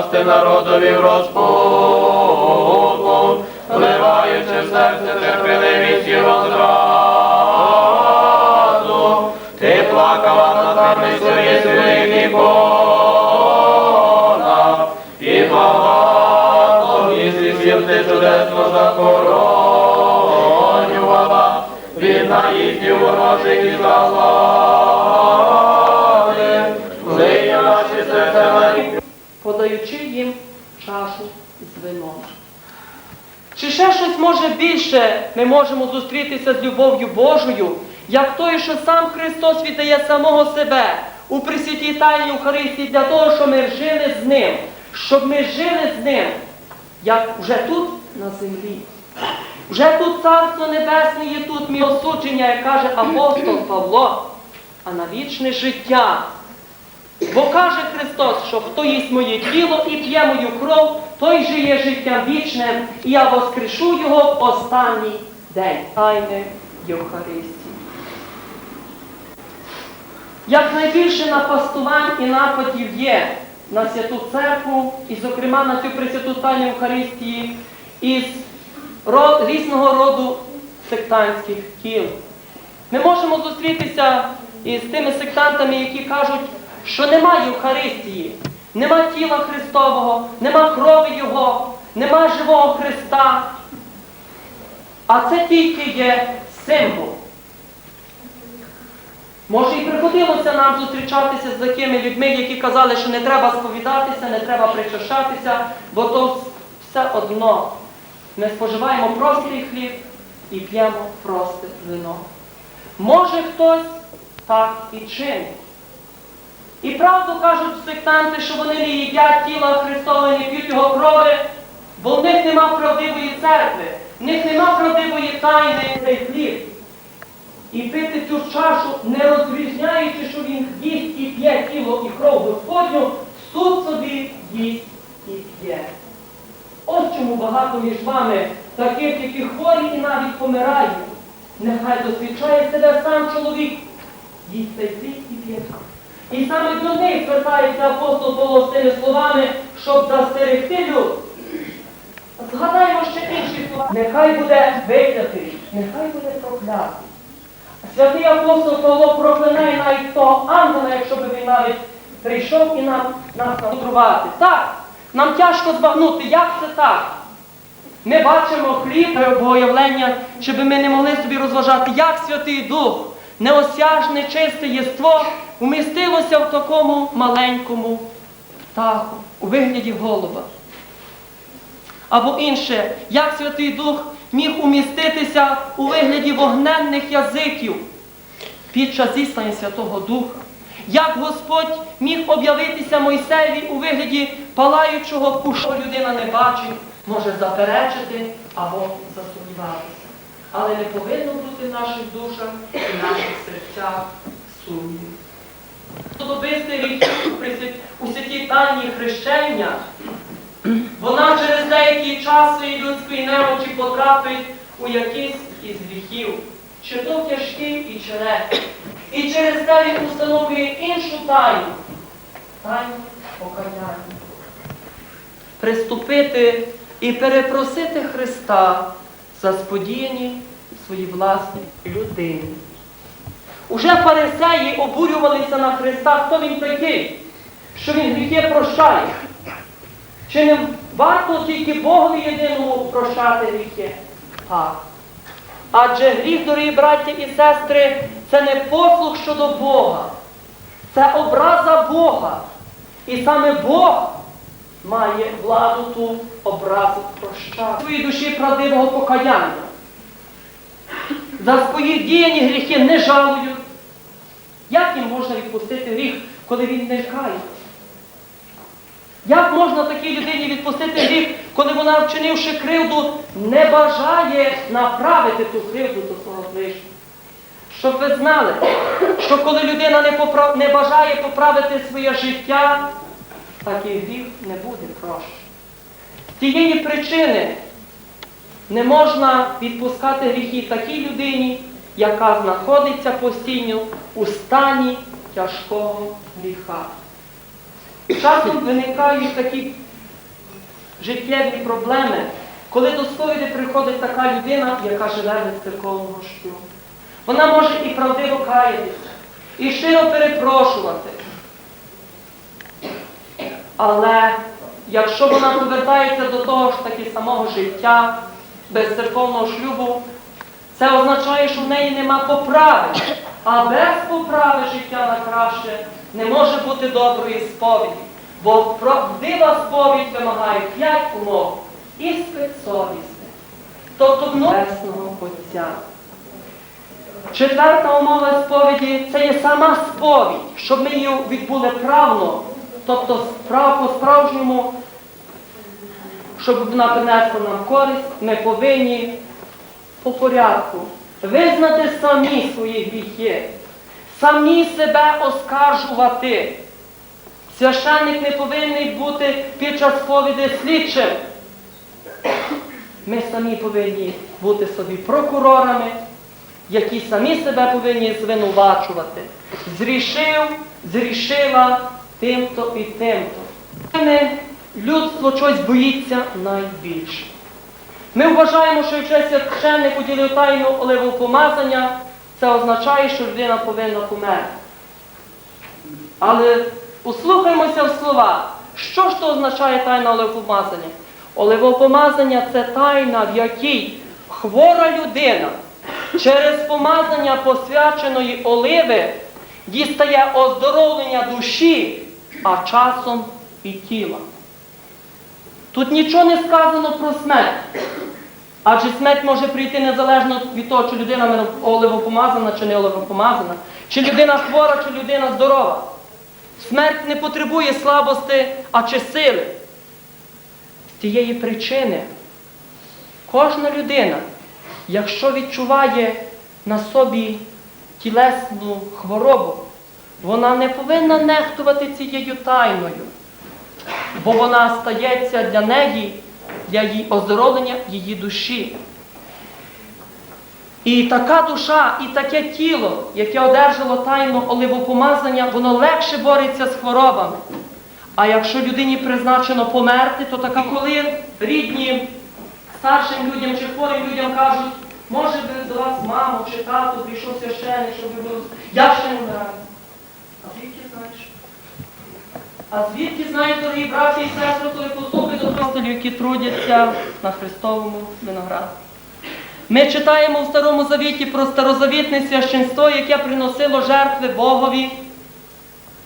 дасте народові розпуку, вливаючи в серце терпеливість і розраду, ти плакала над нами своє своїх понад, і багато місць сіл ти чудесно захоронювала, більше ми можемо зустрітися з любов'ю Божою, як той, що сам Христос віддає самого себе у Пресвятій Тайній Євхаристії для того, щоб ми жили з Ним, щоб ми жили з Ним, як вже тут на землі. Вже тут Царство Небесне є тут мій осудження, як каже апостол Павло, а на вічне життя. Бо каже Христос, що хто їсть моє тіло і п'є мою кров, той жиє життям вічним, і я воскрешу його в останній день. Тайни Євхаристії. Як найбільше напастувань і нападів є на святу церкву, і, зокрема, на цю пресвяту тайну Євхаристії, із різного роду сектантських кіл. Ми можемо зустрітися із тими сектантами, які кажуть, що нема Євхаристії, нема тіла Христового, нема крові Його, нема живого Христа. А це тільки є символ. Може, і приходилося нам зустрічатися з такими людьми, які казали, що не треба сповідатися, не треба причащатися, бо то все одно. Ми споживаємо простий хліб і п'ємо просте вино. Може хтось так і чинить. І правду кажуть сектанти, що вони не їдять тіла Христове, не п'ють його крови, бо в них нема правдивої церкви, в них нема правдивої тайни цей хліб. І пити цю чашу, не розрізняючи, що він їсть і п'є тіло і кров Господню, суд собі їсть і п'є. Ось чому багато між вами таких, які хворі і навіть помирають. Нехай досвідчає себе сам чоловік. Їсть цей хліб і п'є. І саме до них звертається апостол Павло з тими словами, щоб застерегти люд. Згадаємо ще інші слова. Нехай буде виклятий, нехай буде проклятий. Святий апостол Павло проклинає навіть того ангела, якщо б він навіть прийшов і нам нас надрувати. Так, нам тяжко збагнути, як це так. Ми бачимо хліб богоявлення, щоб ми не могли собі розважати, як Святий Дух, неосяжне, чисте єство вмістилося в такому маленькому птаху, у вигляді голуба. Або інше, як Святий Дух міг уміститися у вигляді вогненних язиків під час зіслання Святого Духа. Як Господь міг об'явитися Мойсеєві у вигляді палаючого кушу, людина не бачить, може заперечити або засумніватися. Але не повинно бути в наших душах і наших серцях сумнівів. Особистий рік у святій тайні хрещення вона через деякий час своєї людської немочі потрапить у якийсь із гріхів, чи то тяжкий і чи. І через те він установлює іншу тайну, тайну покаяння. Приступити і перепросити Христа за сподіяні свої власні людини. Уже фарисеї обурювалися на Христа, хто він такий, що він гріхи прощає. Чи не варто тільки Богові єдиному прощати гріхи? Так. Адже гріх, дорогі браття і сестри, це не послуг щодо Бога, це образа Бога. І саме Бог має владу ту образу прощати. Своїй душі правдивого покаяння. За свої діяні гріхи не жалують. Як їм можна відпустити гріх, коли він не кається? Як можна такій людині відпустити гріх, коли вона, вчинивши кривду, не бажає направити ту кривду до свого ближнього? Щоб ви знали, що коли людина не, попра... не бажає поправити своє життя, такий гріх не буде прощений. З цієї причини не можна відпускати гріхи такій людині, яка знаходиться постійно у стані тяжкого гріха. Часом виникають такі життєві проблеми, коли до сповіді приходить така людина, яка живе від церковного шлюбу. Вона може і правдиво каятися, і щиро перепрошувати. Але якщо вона повертається до того ж таки самого життя, без церковного шлюбу, це означає, що в неї нема поправи. А без поправи життя на краще не може бути доброї сповіді. Бо правдива сповідь вимагає п'ять умов. Іспит совісти. Тобто Небесного Отця. Четверта умова сповіді це є сама сповідь, щоб ми її відбули правно, тобто по-справжньому, щоб вона принесла нам користь, ми повинні по порядку визнати самі свої гріхи, самі себе оскаржувати. Священник не повинен бути під час сповіді слідчим. Ми самі повинні бути собі прокурорами, які самі себе повинні звинувачувати. Зрішив, зрішила тим-то і тим-то. Ми, Людство щось боїться найбільше. Ми вважаємо, що якщо священник уділив тайну оливу помазання, це означає, що людина повинна померти. Але послухаймося в слова. Що ж то означає тайна оливопомазання? Оливопомазання це тайна, в якій хвора людина через помазання посвяченої оливи дістає оздоровлення душі, а часом і тіла. Тут нічого не сказано про смерть. Адже смерть може прийти незалежно від того, чи людина оливопомазана, чи не оливопомазана, чи людина хвора, чи людина здорова. Смерть не потребує слабості, а чи сили. З тієї причини кожна людина, якщо відчуває на собі тілесну хворобу, вона не повинна нехтувати цією тайною, бо вона стається для неї, для її оздоровлення її душі. І така душа, і таке тіло, яке одержало тайну оливопомазання, воно легше бореться з хворобами. А якщо людині призначено померти, то така, коли рідні старшим людям чи хворим людям кажуть, може би до вас маму чи тату прийшов священник, щоб ви були. Я ще не вмираю. А звідки знають, дорогі браті і сестри, коли послухають апостолів, які трудяться на Христовому винограді? Ми читаємо в Старому Завіті про старозавітне священство, яке приносило жертви Богові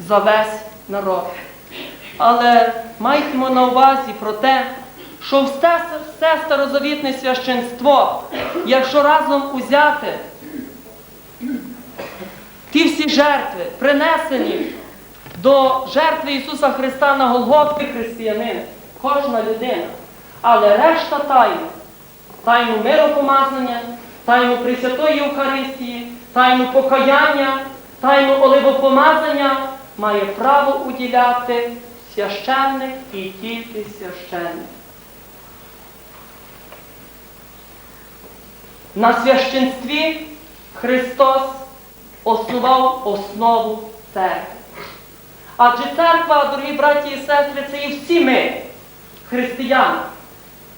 за весь народ. Але майтемо на увазі про те, що все, все старозавітне священство, якщо разом узяти ті всі жертви, принесені до жертви Ісуса Христа на Голгофі християнин, кожна людина, але решта тайни, тайну миропомазання, тайну Пресвятої Євхаристії, тайну покаяння, тайну оливопомазання має право уділяти священник і тільки священник. На священстві Христос основав основу церкви. Адже церква, дорогі браті і сестри, це і всі ми, християни.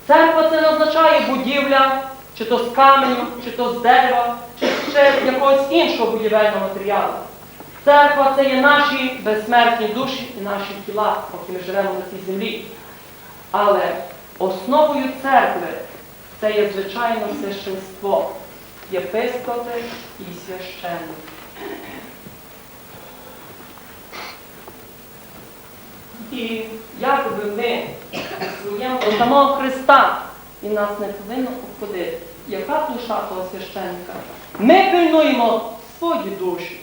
Церква це не означає будівля, чи то з каменю, чи то з дерева, чи ще з якогось іншого будівельного матеріалу. Церква це є наші безсмертні душі і наші тіла, поки ми живемо на цій землі. Але основою церкви це є звичайно священство, єпископи і священники. І як би ми своєму самого Христа і нас не повинно обходити, яка душа того священника? Ми пильнуємо свої душі.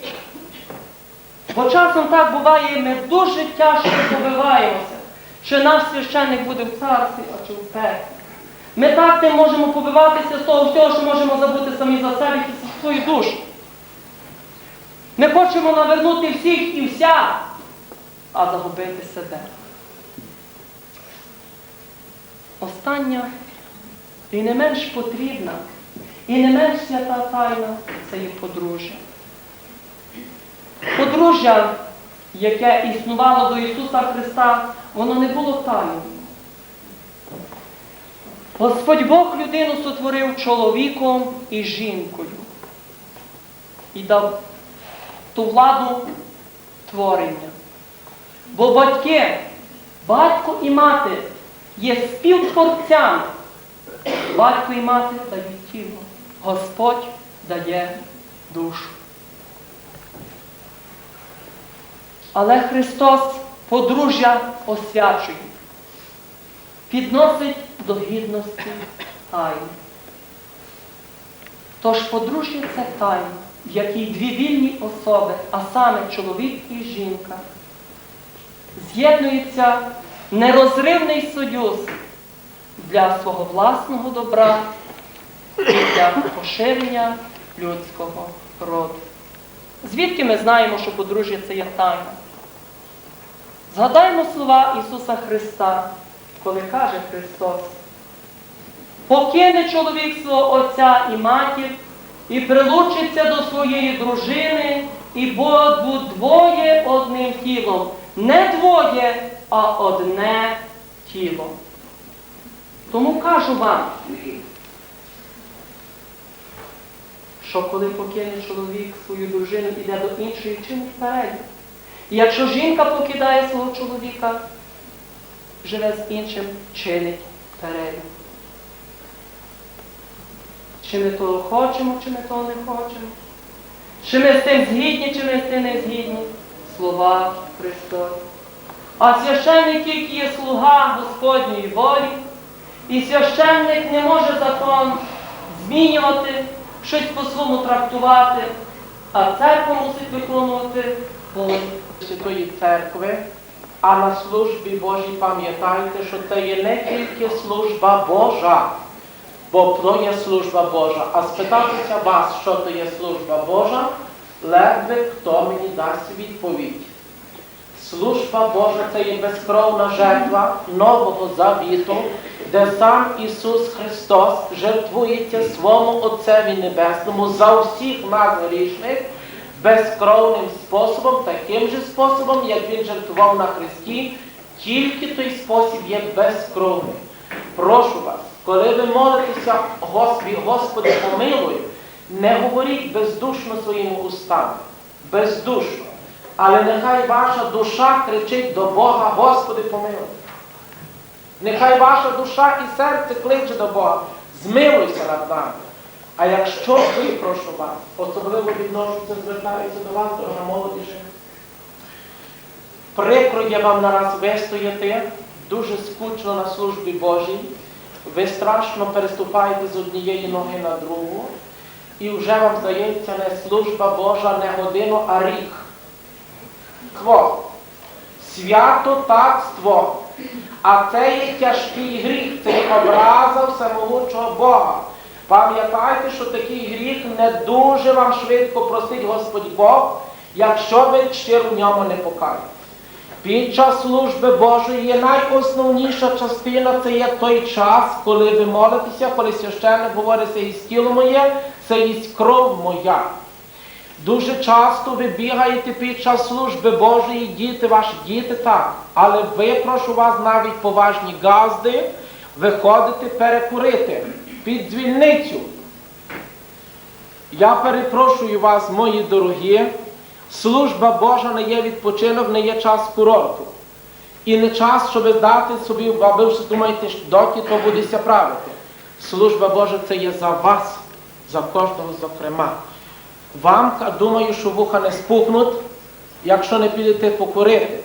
Бо часом так буває, ми дуже тяжко побиваємося, чи наш священник буде в царстві, а чи в пеклі. Ми так не можемо побиватися з того всього, що можемо забути самі за себе і за свою душу. Ми хочемо навернути всіх і вся, а загубити себе. Остання і не менш потрібна, і не менш свята тайна це є подружжя. Подружжя, яке існувало до Ісуса Христа, воно не було тайною. Господь Бог людину сотворив чоловіком і жінкою і дав ту владу творення. Бо батьки, батько і мати є співтворцями. Батько і мати дають тіло, Господь дає душу. Але Христос подружжя освячує, підносить до гідності тайни. Тож подружжя це тайна, в якій дві вільні особи, а саме чоловік і жінка, з'єднуються нерозривний союз для свого власного добра і для поширення людського роду. Звідки ми знаємо, що подружжя це є тайна? Згадаймо слова Ісуса Христа, коли каже Христос, покине чоловік свого отця і матір і прилучиться до своєї дружини, і будуть двоє одним тілом. Не двоє, а одне тіло. Тому кажу вам, що коли покине чоловік свою дружину, іде до іншої чинить перелік. І якщо жінка покидає свого чоловіка, живе з іншим, чинить перелік. Чи ми того хочемо, чи ми того не хочемо? Чи ми з тим згідні, чи ми з тим не згідні? Слова Христос. А священник тільки є слуга Господньої волі, і священник не може закон змінювати, щось по-своєму трактувати, а церква мусить виконувати волю. Святої Церкви, а на службі Божій пам'ятайте, що це є не тільки служба Божа, бо то є служба Божа, а спитатися вас, що то є служба Божа, ледве хто мені дасть відповідь. Служба Божа це є безкровна жертва Нового Завіту, де сам Ісус Христос жертвується своєму Отцеві Небесному за всіх нас грішних, безкровним способом, таким же способом, як Він жертвував на Христі, тільки той спосіб є безкровний. Прошу вас, коли ви молитеся, Господи, помилуй, не говоріть бездушно своїми устами, бездушно. Але нехай ваша душа кричить до Бога, Господи, помилуй. Нехай ваша душа і серце кличе до Бога, змилуйся над нами. А якщо ви, прошу вас, особливо відношуся, звертаюся до вас, дорога молодіжі, прикро є вам нараз вистояти, дуже скучно на службі Божій, ви страшно переступаєте з однієї ноги на другу, і вже вам здається не служба Божа не годину, а рік. Кво? Свято татство. А це є тяжкий гріх, це образа всемогучого Бога. Пам'ятайте, що такий гріх не дуже вам швидко простить Господь Бог, якщо ви щиро в ньому не покаєте. Під час служби Божої є найосновніша частина це є той час, коли ви молитеся, коли священник говорить, це є тіло моє, це є кров моя. Дуже часто ви бігаєте під час служби Божої, діти ваші діти так. Але ви, прошу вас, навіть поважні газди, виходите перекурити під дзвільницю. Я перепрошую вас, мої дорогі, служба Божа не є відпочинок, не є час курорту. І не час, щоб дати собі, а ви думаєте, що доки то будеться правити. Служба Божа це є за вас, за кожного зокрема. Вам, думаю, що вуха не спухнуть, якщо не підете покурити.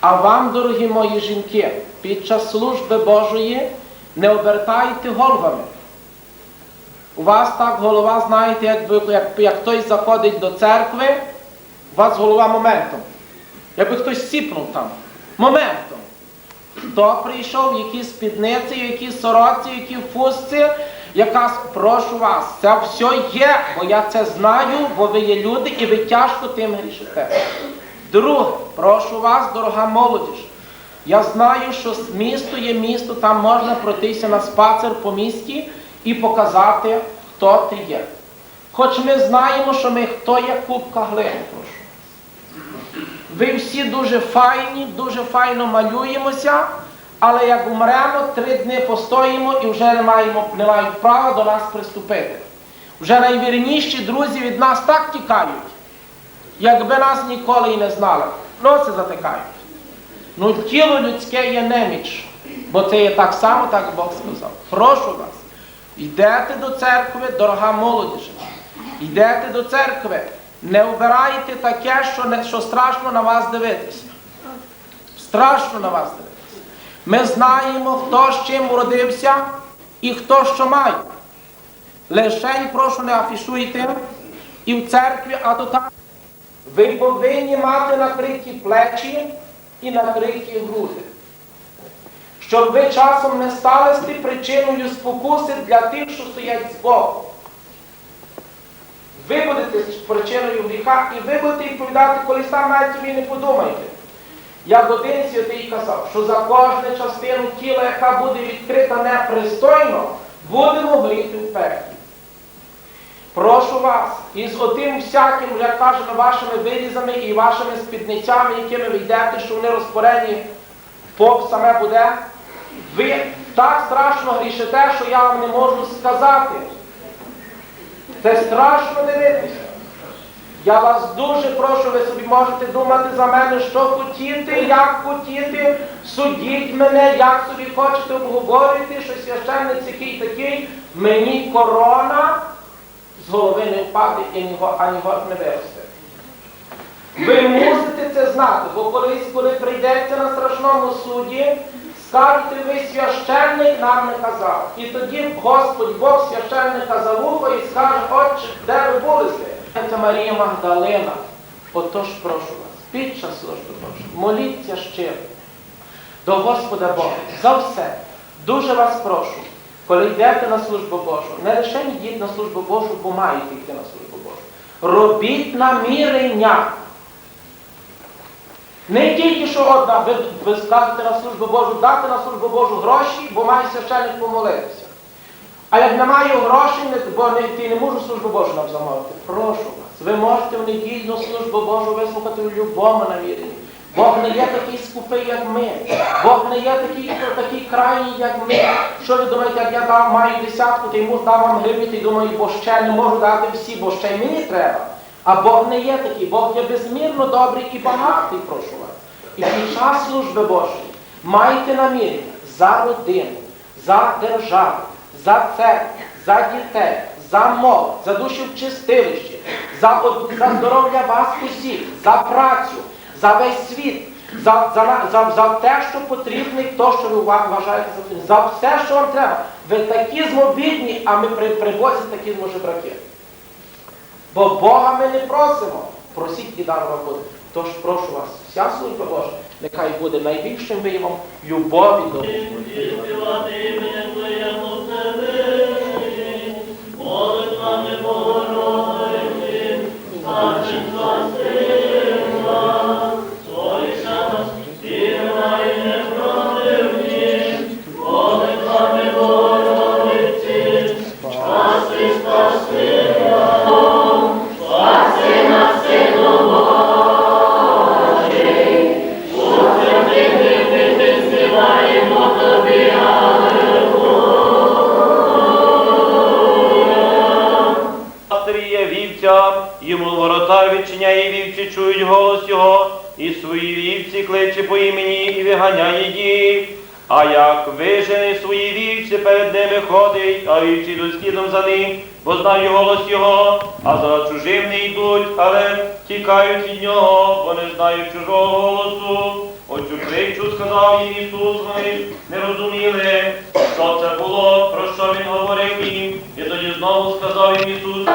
А вам, дорогі мої жінки, під час служби Божої не обертайте головами. У вас так голова, знаєте, якби, як, як хтось заходить до церкви, вас голова моментом. Якби хтось сіпнув там. Моментом. Хто прийшов, які спідниці, які сороці, які фусці, яка прошу вас, це все є, бо я це знаю, бо ви є люди і ви тяжко тим грішите. Друге, прошу вас, дорога молодіж. Я знаю, що місто є місто, там можна пройтися на спацер по місті і показати, хто ти є. Хоч ми знаємо, що ми хто є кубка глини, прошу. Ви всі дуже файні, дуже файно малюємося, Але як умремо, три дні постоїмо і вже не маємо не мають права до нас приступити. Вже найвірніші друзі від нас так тікають, якби нас ніколи і не знали. Носи затикають. Ну тіло людське є неміч, бо це є так само, так Бог сказав. Прошу вас, йдете до церкви, дорога молодіж. Йдете до церкви, не обирайте таке, що, не, що страшно на вас дивитися. Страшно на вас дивитися. Ми знаємо, хто з чим уродився і хто що має. Лишень, прошу, не афішуйте і в церкві, а то так. Ви повинні мати накриті плечі і накриті груди. Щоб ви часом не стали причиною спокуси для тих, що стоять збоку. Ви будете причиною гріха, і ви будете відповідати, коли сам навіть собі не подумаєте. Як один святий казав, що за кожну частину тіла, яка буде відкрита непристойно, будемо горіти в пеклі. Прошу вас, із отим всяким, як кажемо, вашими вирізами і вашими спідницями, якими ви йдете, що вони розпорені, поп саме буде, ви так страшно грішите, що я вам не можу сказати. Це страшно дивитися. Я вас дуже прошу, ви собі можете думати за мене, що хотіти, як хотіти, судіть мене, як собі хочете обговорювати, що священник такий такий, мені корона з голови не впаде і ані год не виросте. Ви мусите це знати, бо колись, коли прийдеться на страшному суді, скажете ви священник нам не казав. І тоді Господь Бог священника за вухо і скаже, отче, де ви були? Це Марія Магдалина. Отож прошу вас, під час служби Божої, моліться щиро до Господа Бога за все. Дуже вас прошу, коли йдете на службу Божу, не лише йдіть на службу Божу, бо маєте йти на службу Божу. Робіть намірення. Не тільки що одна, ви, ви скажете на службу Божу, дати на службу Божу гроші, бо має священник помолитися. А як немає грошей, бо не, ти не можу службу Божу нам замовити. Прошу вас, ви можете в недільну службу Божу вислухати в любому наміренні. Бог не є такий скупий, як ми. Бог не є такий, такий крайній, як ми. Що ви думаєте, як я дав, маю десятку, то йому дав вам гривні, і думаю, бо ще не можу дати всі, бо ще й мені треба. А Бог не є такий, Бог є безмірно добрий і багатий, прошу вас. І під час служби Божої майте намірення за родину, за державу, за церкву, за дітей, за молодь, за душі в чистилищі, за, за здоров'я вас усіх, за працю, за весь світ, за, за, за, за те, що потрібно, і то, що ви вважаєте за потрібне, за все, що вам треба. Ви такі змобідні, а ми при, привозять такі зможебраки. Бо Бога ми не просимо. Просіть і дар вам буде. Тож прошу вас, вся служба Божа, нехай буде найбільшим виявом любові до Бога. Пастиріє вівця, йому ворота відчиняє вівці, чують голос його, і свої вівці кличе по імені і виганяє їх. А як вижене свої вівці перед ними ходить, а вівці йдуть слідом за ним, бо знають голос його, а за чужим не йдуть, але тікають від нього, бо не знають чужого голосу. Оцю притчу сказав їм Ісус, вони не розуміли, що це було, про що він говорив їм. І тоді знову сказав їм Ісус.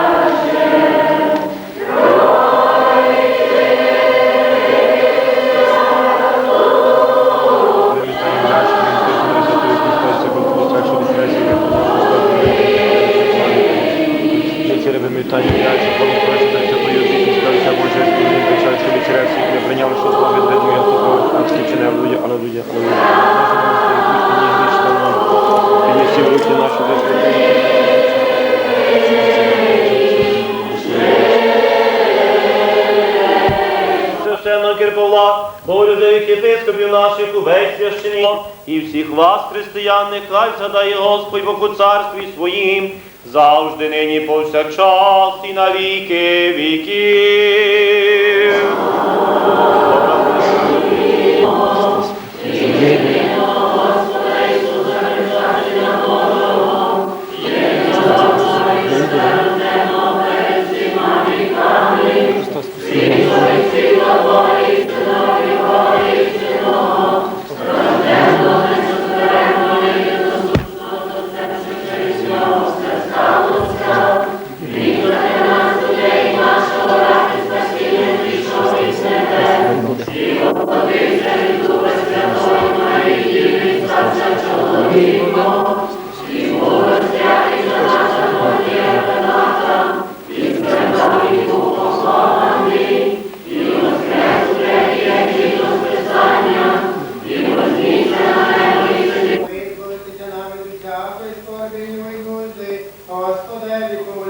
Увесь і всіх вас, християн, нехай згадає Господь Богу царстві своїм, завжди нині повсякчас і на віки віків. Nós podemos, como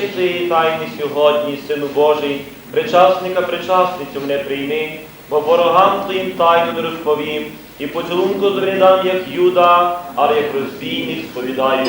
святої тайни сьогодні, Сину Божий, причасника, причасницю мене прийми, бо ворогам твоїм тайну не розповім, і поцілунку зрядам, як Юда, але як розбійник сповідаю.